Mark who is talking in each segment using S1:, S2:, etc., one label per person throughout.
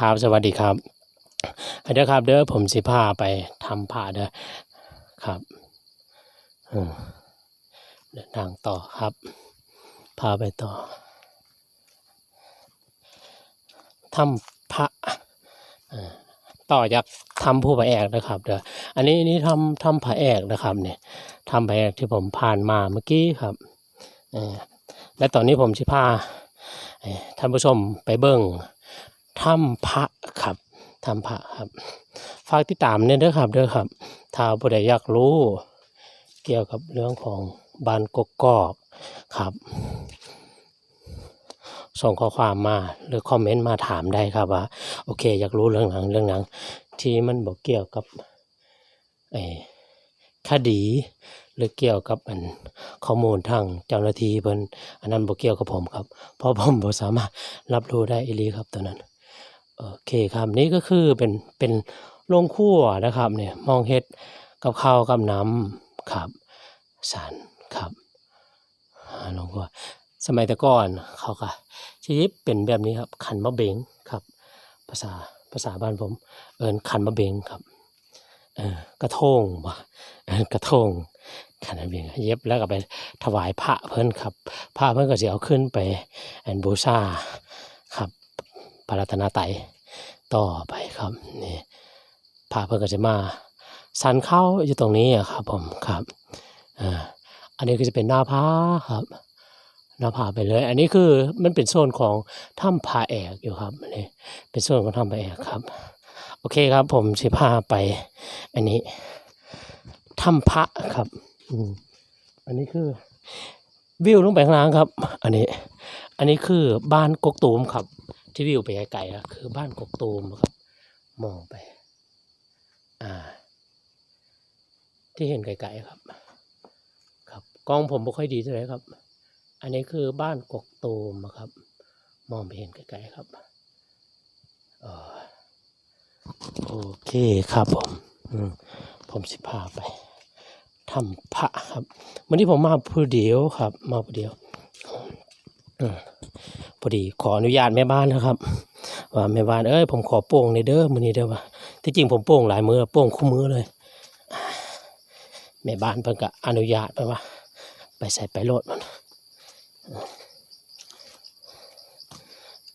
S1: ครับสวัสดีครับเด้อครับ เด้อผมสิพาไปทำผ้าเด้อครับเดินทางต่อครับ พาไปต่อทำพระต่อจากทำผู้พระแอกนะครับเด้ออันนี้นี่ทำทำพระแอกนะครับเนี่ยทำพระแอกที่ผมผ่านมาเมื่อกี้ครับอและตอนนี้ผมสิพาท่านผู้ชมไปเบิ้ง ถ้ำพระครับถ้ำพระครับ ฝากติดตามเนี่ยเด้อครับเด้อครับ ถ้าผู้ใดอยากรู้ เกี่ยวกับเรื่องของบ้านกกอกครับ ส่งข้อความมาหรือคอมเมนต์มาถามได้ครับว่าโอเค อยากรู้เรื่องหนังเรื่องหนัง ที่มันบอกเกี่ยวกับไอ้คดีหรือเกี่ยวกับอันข้อมูลทางเจ้าหน้าที่เพิ่นอันนั้นบ่เกี่ยวกับผมครับ เพราะผมบ่สามารถรับรู้ได้อีหลีครับตัวนั้น โอเคครับนี่ก็คือเป็นเป็นโรงครัวนะครับเนี่ยมองเฮ็ดกับข้าวกับน้ำครับสารครับโรงครัวสมัยแต่ก่อนเขาก็ชีวิตเป็นแบบนี้ครับขันมะเบงครับ ภาษาภาษาบ้านผม เอินขันมะเบงครับเออกระทงบ่กระทงขันมะเบงเย็บแล้วก็ไปถวายพระเพิ่นครับพระเพิ่นก็เสิเอาขึ้นไปอันบูชาครับ พระรัตนตรต่อไปครับนี่พระเพื่อนก็จะมาสันเข้าอยู่ตรงนี้ครับผมครับอ่าอันนี้ก็จะเป็นหน้าผาครับหน้าผาไปเลย อันนี้คือมันเป็นโซนของถ้ำผาแอกอยู่ครับนนี้เป็นโซนของถ้ำผาแอกครับ โอเคครับผมสิพาไป อันนี้ถ้ำพระครับอืมอันนี้คือวิวลงไปข้างล่างครับ อันนี้ อันนี้คือบ้านกกตูมครับ ที่วิวไปไกลๆอะคือบ้านกกตูมครับ มองไป อ่า ที่เห็นไกลๆครับ ครับกล้องผมไม่ค่อยดีเท่าไหร่ครับ อันนี้คือบ้านกกตูมครับ มองไปเห็นไกลๆครับโอเคครับผมอืมผมสิพาไปทำพระครับ วันนี้ผมมาผู้เดียวครับ มาผู้เดียว อืมพอดีขออนุญาตแม่บ้านนะครับว่าแม่บ้านเอ้ยผมขอโป่งในเด้อมือนี้เด้อว่าที่จริงผมโป่งหลายมือโป่งคู่มือเลยแม่บ้านเพิ่นก็อนุญาตไปว่า ไปใส่ไปโลดมัน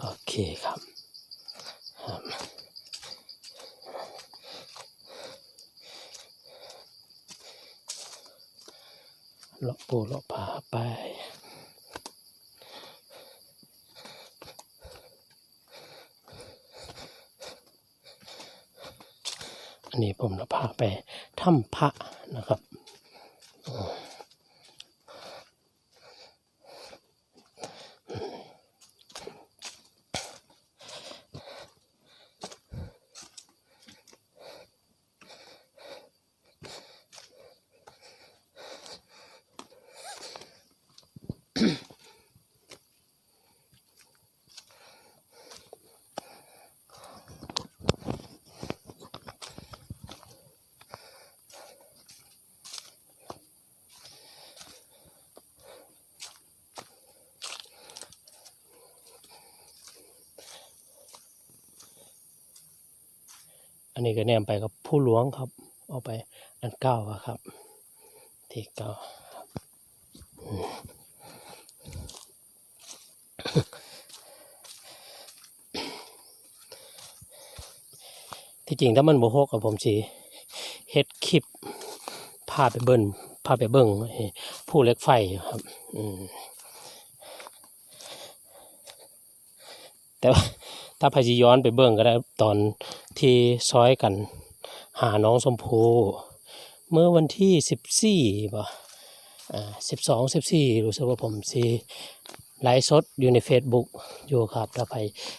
S1: โอเคครับครับเลาะปูเลาะผาไป นี้ผมจะพาไปถ้ำพระนะครับ นนี้ก็แนมไปกับผู้หลวงครับ เอาไปอันเก้าครับ ที่เก้าที่จริงถ้ามันโมโหกกับผมสีเฮ็ดคลิปพาไปเบิ้ลพาไปเบิ้งผู้เล็กไฟครับแต่ว่าถ้าพายย้อนไปเบิ้งก็ได้ตอน ที่ซอยกัน หาน้องสมภูเมื่อวันที่สิบสี่ป่ะอ่าสิบสองสิบสี่รู้สึกว่าผมสิไลฟ์สดอยู่ใน Facebook อยู่ครับถ้าไป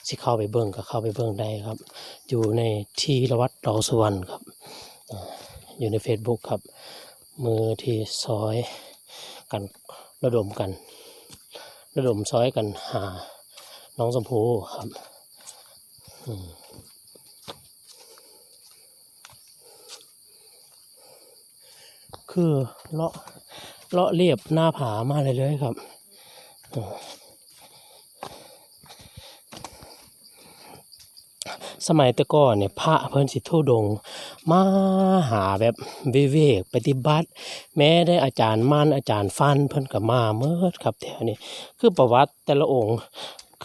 S1: สิเข้าไปเบิ้งก็เข้าไปเบิ้งได้ครับ อยู่ในที่ละวัดดอกสุวรรณครับอยู่ใน Facebook ครับ มือที่ซอยกันระดมกัน ระดมซอยกันหาน้องสมภูครับ อืม คือเลาะเลาะเรียบหน้าผามาเลยเลยๆครับสมัยแต่ก่อนเนี่ยพระเพิ่นสิทุดง มาหาแบบวิเวกปฏิบัติ แม้ได้อาจารย์มั่นอาจารย์ฟันเพิ่นก็มาเมิดครับแถวนี้คือประวัติแต่ละองค์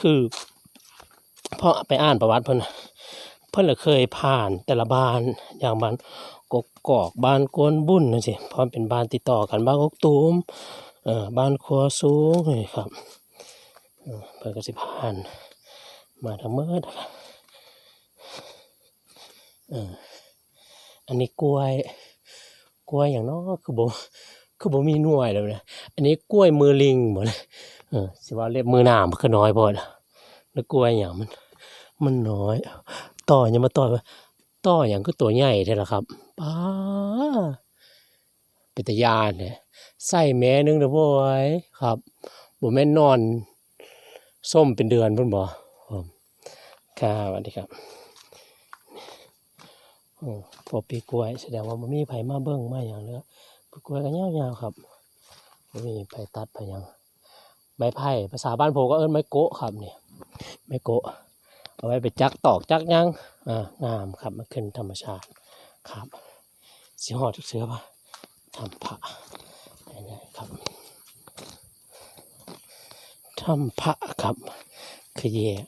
S1: คือเพราะไปอ่านประวัติเพิ่นเพิ่นเคยผ่านแต่ละบ้านอย่างบ้าน กกกอกบ้านกวนบุญนั่นสิเพราะมันเป็นบ้านติดต่อกันบ้านกกตูมเอ่อบ้านครัวสูงนี่ครับเออเพิ่นก็สิผ่านมาทั้งเมิดครับเอออันนี้กล้วยกล้วยอย่างน้อคือบ่คือบ่มีหน่วยแล้วนะอันนี้กล้วยมือลิงหมดเลยเออสิว่าเล็บมือหนามคือน้อยพอละแล้วกล้วยอย่างมัน มันน้อย ต่อยังมาต่อว่า ต่ออย่างคือตัวใหญ่แท้ละครับป้าเป็นตะยานเนี่ยใส่แม่นึงเด้อบ่ไว้ครับบ่แม่นนอนส้มเป็นเดือนพิ่นบ่ครับสวัสดีครับโอ้พอปีกล้วยแสดงว่าบ่มีไผมาเบิ่งมาหยังเลยปีกล้วยก็ยาวๆครับบ่มีไผตัดไผหยังใบไผ่ภาษาบ้านผมก็เอิ้นไม้โกะครับเนี่ยไม้โกะ เอาไว้ไปจักตอกจักยังอ่างามครับมันขึ้นธรรมชาติครับสีหอดทุกเสือปะทำผ้าได้ๆครับทำพระครับขยแยก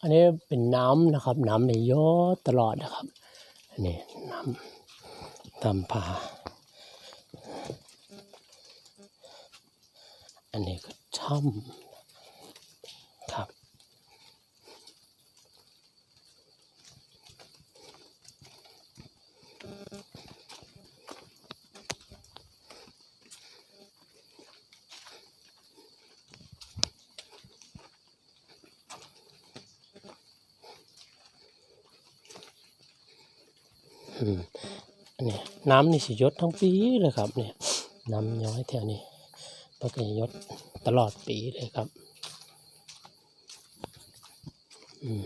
S1: อันนี้เป็นน้ำนะครับ น้ำในยอดตลอดนะครับอันนี้น้ำทำผาอันนี้ก็ช่ำ อืมนนี้น้ำนี่สิยศทั้งปีเลยครับเนี่ยน้ำย้อยแถวนี้มันก็ยศตลอดปีเลยครับอืม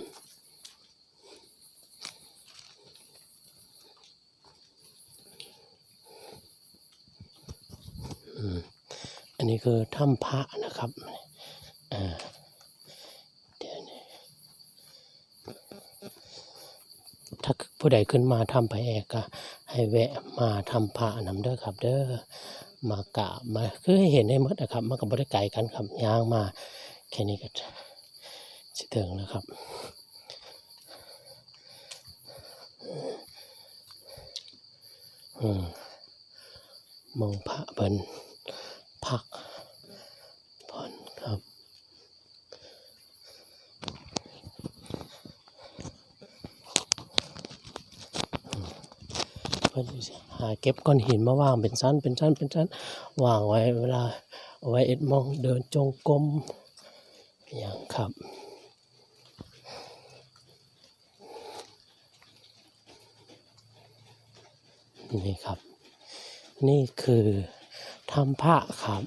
S1: อันนี้คือถ้ำพระนะครับอ่าเดี๋ยวนี้ ถ้า ผู้ใดขึ้นมาทำพระแอกก็ให้แวะมาทำพระนำเด้อครับ เด้อมากราบมาคือให้เห็นให้หมดนะครับมันก็บริไกลกันครับย่างมาแค่นี้ก็จะถึงนะครับอืมมองพระเพิ่นพักผ่อนครับ เพื่อที่จะหาเก็บก้อนหินมาวางเป็นชั้นเป็นชั้นเป็นชั้นวางไว้เวลาเอาไว้เอ็ดมองเดินจงกรมอย่างครับนี่ครับ นี่คือทำพระครับ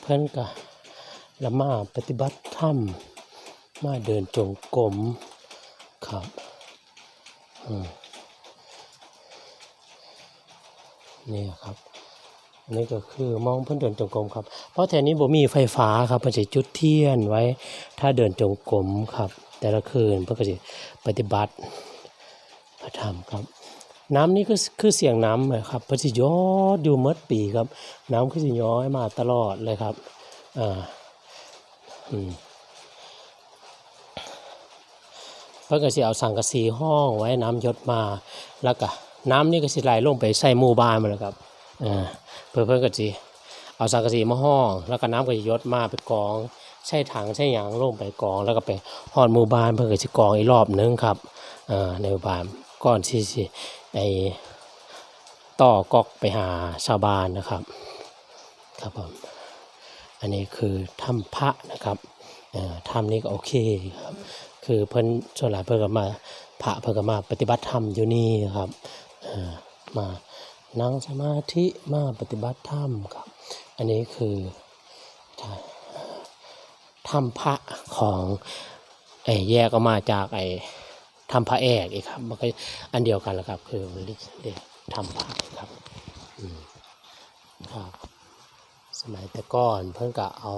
S1: เพื่อนก็ละมาปฏิบัติธรรมมาเดินจงกรมครับ อืม นี่ครับนี่ก็คือมองเพื่อนเดินจงกรมครับ เพราะแถวนี้บ่มีไฟฟ้าครับเพื่อจะจุดเทียนไว้ ถ้าเดินจงกรมครับ แต่ละคืนเพื่อก็จะปฏิบัติพระธรรมครับ น้ำนี่ก็คือเสียงน้ำเลยครับเพื่อจะยอดอยู่เมื่อปีครับ น้ำคือจะย้อยมาตลอดเลยครับอ่าอืมเพื่อก็จะเอาสังกะสีห้องไว้น้ำหยดมาแล้วก็ น้ำนี่ก็สิไหลลงไปใส่หมู่บ้านมาแล้วครับอ่าเพื่อเพื่อนก็สิเอาสังกะสีมาห้อง แล้วก็น้ำก็จะยดมาไปกองใช้ถังใช้หยางลงไปกอง แล้วก็ไปหอดหมู่บ้านเพื่อก็สิกองอีกรอบนึงครับอ่าในหมู่บ้านก่อนที่สิไอต่อกอกไปหาชาวบ้านนะครับครับผมอันนี้คือถ้ำพระนะครับอ่อถ้ำนี้ก็โอเคครับคือเพิ่นส่วนหลายเพิ่นก็มาพระเพิ่นก็มาปฏิบัติธรรมอยู่นี่ครับ มานั่งสมาธิมาปฏิบัติธรรมครับ อันนี้คือถ้ำพระของไอ้แยกออกมาจากไอ้ถ้ำพระแอกอีกครับ มันก็อันเดียวกันแหละครับ คือเรียกถ้ำพระครับครับ สมัยแต่ก่อนเพิ่นก็เอา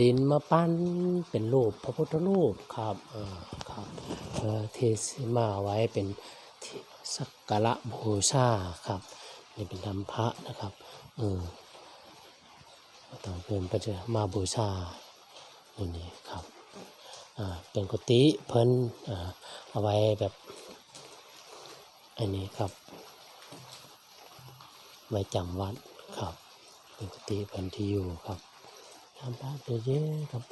S1: ดินมาปั้นเป็นรูปพระพุทธรูปครับครับเพื่อที่สิมาไว้เป็น สักการะบูชาครับนี่เป็นธรรมพระนะครับเออต่อเพิ่นก็จะมาบูชาอย่างนี้ครับอ่าเป็นกุฏิเพิ่นอ่าเอาไว้แบบอันนี้ครับไว้จำวัดครับเป็นกุฏิเพิ่นที่อยู่ครับทำพระเยอะๆครับ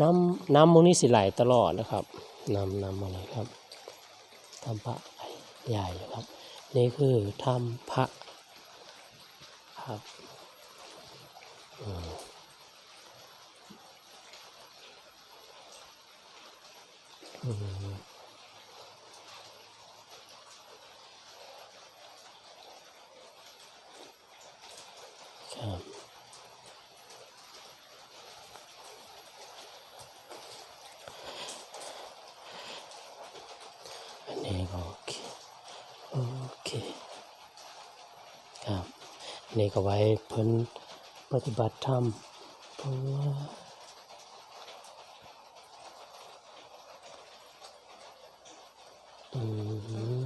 S1: น้ำน้ำมูลนี้สิไหลตลอดนะครับน้ำน้ำอะไรครับทำพระ ใหญ่ครับ นี่คือทำพระครับอืมครับ อันนี้ก็โอเค โอเค ครับ อั นนี้ก็ไว้เพิ่นปฏิบัติธรรมเพราะว่าอืม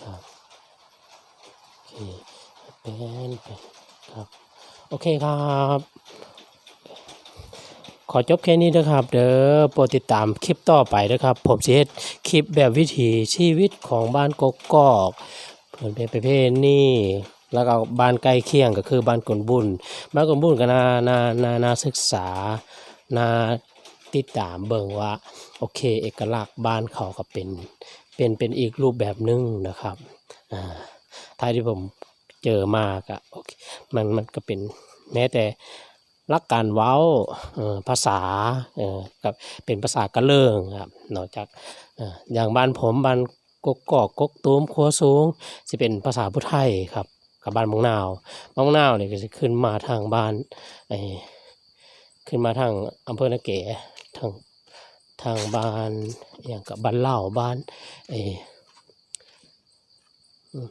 S1: ครับโอเคเป็นไปครับ โอเคครับขอจบแค่นี้นะครับ เด้อโปรดติดตามคลิปต่อไปนะครับ ผมสิเฮ็ดคลิปแบบวิถีชีวิตของบ้านกกอก เพิ่นเป็นประเภทนี้แล้วก็บ้านใกล้เคียงก็คือบ้านกลบุญบ้านกลบุญก็นาน่านานาศึกษานาติดตามเบิ่งว่าโอเค เอกลักษณ์บ้านเขาก็เป็นเป็นเป็นอีกรูปแบบหนึงนะครับอ่าท้ายที่ผมเจอมาก็โอเคมันมันก็เป็นแม้แต่รักการเว้าภาษาเออกับเป็นภาษากระเลิงครับนอกจากอ่ออย่างบ้านผมบ้าน กกอกกกตูมครัวสูงสิเป็นภาษาพุทธไทยครับกับบ้านมงนาวมงนาวเนี่ยก็จะขึ้นมาทางบ้านไอ้ขึ้นมาทางอำเภอนาเกทางทางบ้านอย่างกับบ้านเล่าบ้านไอ้อืม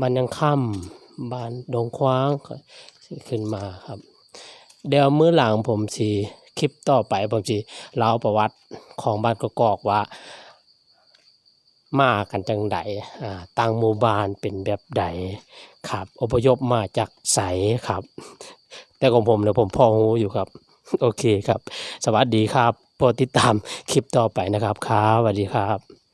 S1: บ้านยังค่ำบ้านดงคว้างขึ้นมาครับ เดี๋ยวมื้อหลังผมสิคลิปต่อไปผมสิเล่าประวัติของบ้านกกอกว่า มากันจังใดอ่ต่างหมู่บ้านเป็นแบบใดครับอพยพมาจากใสครับ แต่ของผมเนี่ยผมพอหูอยู่ครับ โอเคครับ สวัสดีครับโปรดติดตามคลิปต่อไปนะครับครับสวัสดีครับ